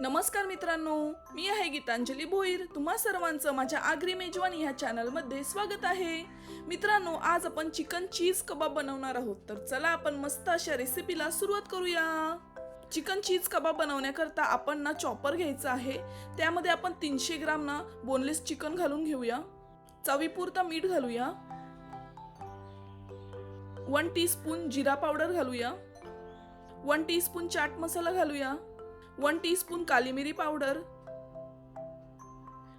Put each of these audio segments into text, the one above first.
नमस्कार मित्रांनो मी आहे गीतांजली भोईर. तुम्हा सर्वांचं माझ्या आगरी मेजवान ह्या चॅनलमध्ये स्वागत आहे. मित्रांनो आज आपण चिकन चीज कबाब बनवणार आहोत. तर चला आपण मस्त अशा रेसिपीला सुरुवात करूया. चिकन चीज कबाब बनवण्याकरता आपण ना चॉपर घ्यायचं आहे. त्यामध्ये आपण तीनशे ग्राम ना बोनलेस चिकन घालून घेऊया. चवीपुरता मीठ घालूया. वन टीस्पून जिरा पावडर घालूया. वन टीस्पून चाट मसाला घालूया. वन टीस्पून काली मिरी पावडर.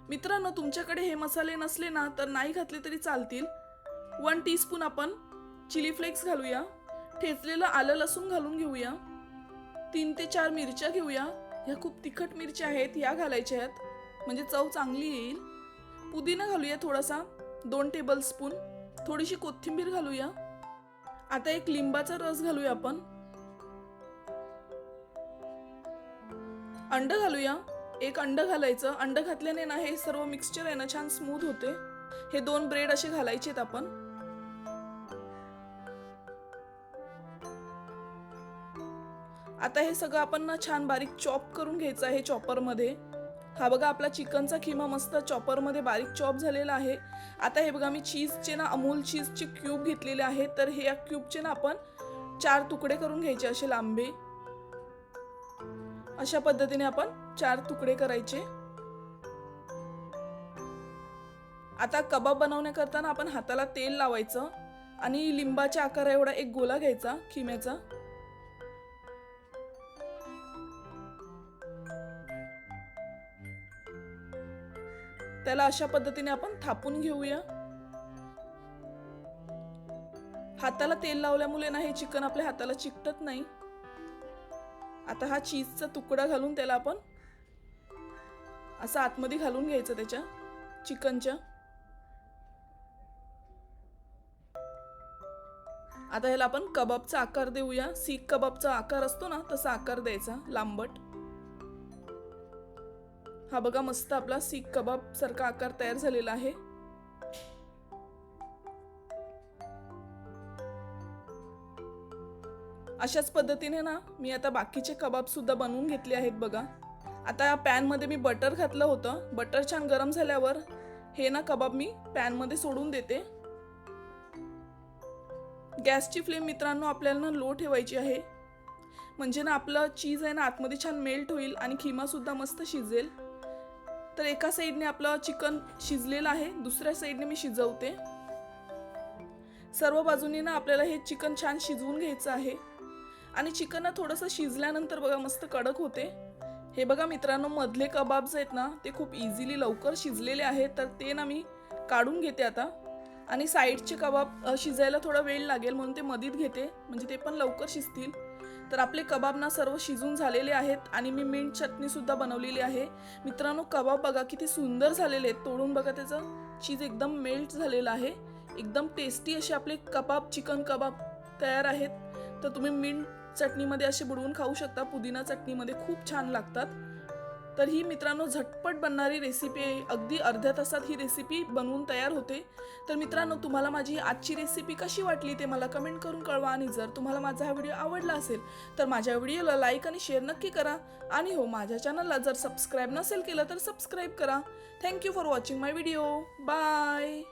मित्रांनो तुमच्याकडे हे मसाले नसले ना तर नाही घातले तरी चालतील. वन टीस्पून आपण चिली फ्लेक्स घालूया. ठेचलेलं आलं लसूण घालून घेऊया. तीन ते चार मिरच्या घेऊया. ह्या खूप तिखट मिरच्या आहेत ह्या घालायच्या आहेत. म्हणजे चव चांगली येईल. पुदिना घालूया थोडासा दोन टेबल स्पून थोडीशी कोथिंबीर घालूया. आता एक लिंबाचा रस घालूया आपण. अंड घालूया. एक अंड घालायचं. अंड घातल्याने ना हे सर्व मिक्सचर आहे ना छान स्मूथ होते. हे दोन ब्रेड असे घालायचेत आपण. आता हे सगळं आपण ना छान बारीक चॉप करून घ्यायचं आहे चॉपरमध्ये हा बघा आपला चिकनचा खिमा मस्त चॉपरमध्ये बारीक चॉप झालेला आहे. आता हे बघा मी चीजचे ना अमूल चीजचे क्यूब घेतलेले आहेत. तर हे या क्यूबचे ना आपण चार तुकडे करून घ्यायचे असे लांबे. अशा पद्धतीने आपण चार तुकडे करायचे. आता कबाब बनवण्याकरता आपण हाताला तेल लावायचं आणि लिंबाच्या आकारा एवढा एक गोला घ्यायचा खिम्याचा. त्याला अशा पद्धतीने आपण थापून घेऊया. हाताला तेल लावल्यामुळे ना हे चिकन आपल्या हाताला चिकटत नाही. आता हा चीजचा तुकडा घालून त्याला आपण असं आतमध्ये घालून घ्यायचं त्याच्या चिकनच्या. आता ह्याला आपण कबाबचा आकार देऊया. सीख कबाबचा आकार असतो ना तसा आकार द्यायचा लांबट. हा बघा मस्त आपला सीख कबाब सारखा आकार तयार झालेला आहे. अशाच पद्धतीने ना मी आता बाकीचे कबाबसुद्धा बनवून घेतले आहेत बघा. आता या पॅनमध्ये मी बटर घातलं होतं. बटर छान गरम झाल्यावर हे ना कबाब मी पॅनमध्ये सोडून देते. गॅसची फ्लेम मित्रांनो आपल्याला ना लो ठेवायची आहे. म्हणजे ना आपलं चीज आहे ना आतमध्ये छान मेल्ट होईल आणि खिमासुद्धा मस्त शिजेल. तर एका साईडने आपलं चिकन शिजलेलं आहे दुसऱ्या साईडने मी शिजवते. सर्व बाजूनी ना आपल्याला हे चिकन छान शिजवून घ्यायचं आहे. आणि चिकन थोडंसं शिजल्यानंतर बघा मस्त कडक होते. हे बघा मित्रांनो मधले कबाब्स आहेत ना ते खूप इझिली लवकर शिजलेले आहेत तर ते ना मी काढून घेते आता. आणि साईडचे कबाब शिजायला थोडा वेळ लागेल म्हणून ते मधीत घेते म्हणजे ते पण लवकर शिजतील. तर आपले कबाब ना सर्व शिजून झालेले आहेत आणि मी मिंट चटणीसुद्धा बनवलेली आहे. मित्रांनो कबाब बघा किती सुंदर झालेले आहेत. तोडून बघा त्याचं चीज एकदम मेल्ट झालेलं आहे. एकदम टेस्टी असे आपले कबाब चिकन कबाब तयार आहेत. तर तुम्ही मिंट चटणीमध्ये असे बुडवून खाऊ शकता. पुदिना चटणीमध्ये खूप छान लागतात. तर ही मित्रांनो झटपट बनणारी रेसिपी आहे. अगदी अर्ध्या तासात ही रेसिपी बनवून तयार होते. तर मित्रांनो तुम्हाला माझी आजची रेसिपी कशी वाटली ते मला कमेंट करून कळवा. आणि जर तुम्हाला माझा हा व्हिडिओ आवडला असेल तर माझ्या व्हिडिओला लाईक आणि शेअर नक्की करा. आणि हो माझ्या चॅनलला जर सबस्क्राईब नसेल केलं तर सबस्क्राईब करा. Thank you for watching my video bye